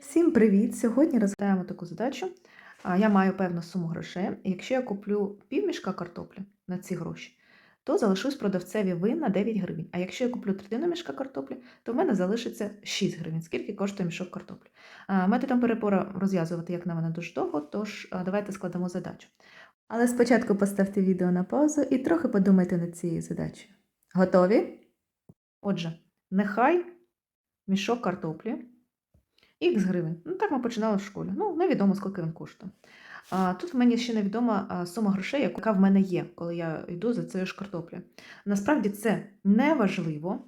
Всім привіт! Сьогодні розглядаємо таку задачу. Я маю певну суму грошей. Якщо я куплю півмішка картоплі на ці гроші, то залишусь продавцеві вин на 9 гривень. А якщо я куплю третину мішка картоплі, то в мене залишиться 6 гривень. Скільки коштує мішок картоплі? Методом перепора розв'язувати, як на мене, дуже довго, тож давайте складемо задачу. Але спочатку поставте відео на паузу і трохи подумайте над цією задачею. Готові? Отже, нехай мішок картоплі. Х гривень. Ну, так ми починали в школі. Ну, невідомо, скільки він коштує. Тут в мені ще невідома сума грошей, яка в мене є, коли я йду за цією ж картоплею. Насправді це не важливо.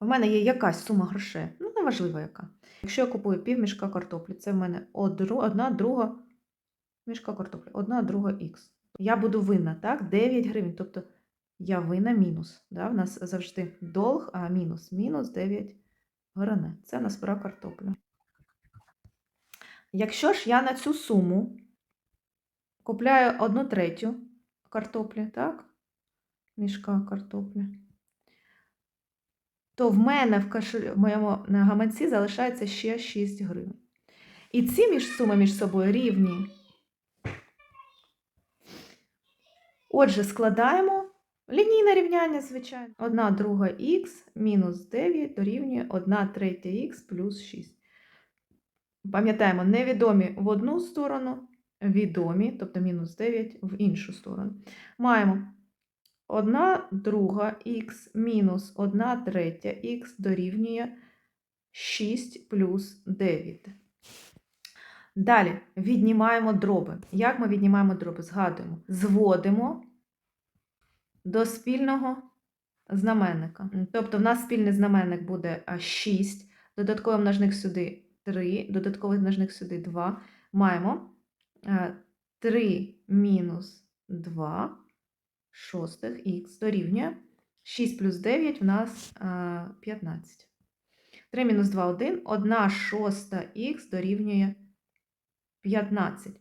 В мене є якась сума грошей, ну, неважливо яка. Якщо я купую пів мішка картоплі, це в мене одна друга мішка картоплі, одна друга х. Я буду винна, так? 9 гривень. Тобто я винна мінус. Да? В нас завжди долг, а мінус. Мінус 9 гривень. Це нас про картоплю. Якщо ж я на цю суму купляю одну третю картоплі, так? Мішка картоплі, то в мене в, кошель... в моєму на гаманці залишається ще 6 гривень. І ці між суми між собою рівні. Отже, складаємо лінійне рівняння, звичайно. 1 друга х мінус 9 дорівнює 1 третя х плюс 6. Пам'ятаємо, невідомі в одну сторону, відомі, тобто мінус 9 в іншу сторону. Маємо 1 друга х мінус 1 третя х дорівнює 6 плюс 9. Далі віднімаємо дроби. Як ми віднімаємо дроби? Згадуємо. Зводимо до спільного знаменника. Тобто в нас спільний знаменник буде 6, додатковий множник сюди 3, додатковий множник сюди 2. Маємо е, 3 мінус 2 шостих х дорівнює 6 плюс 9 в нас е, 15. 3 мінус 2 – 1, 1 шоста х дорівнює 15.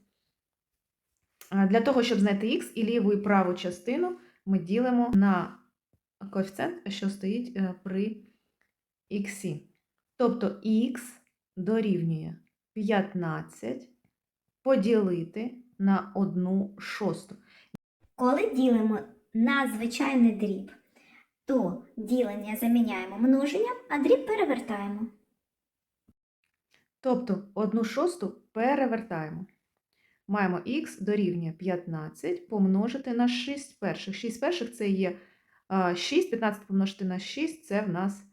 Е, Для того, щоб знайти х і ліву і праву частину, ми ділимо на коефіцієнт, що стоїть е, при х. Тобто х дорівнює 15 поділити на 1 шосту. Коли ділимо на звичайний дріб, то ділення заміняємо множенням, а дріб перевертаємо. Тобто 1 шосту перевертаємо. Маємо х дорівнює 15 помножити на 6 перших. 6 перших це є 6, 15 помножити на 6 це в нас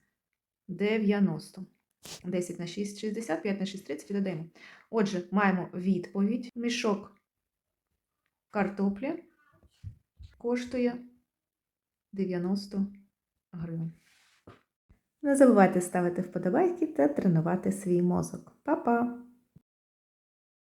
90. 10 на 6 – 60, 5 на 6 – 30 і додаємо. Отже, маємо відповідь. Мішок картоплі коштує 90 гривень. Не забувайте ставити вподобайки та тренувати свій мозок. Па-па!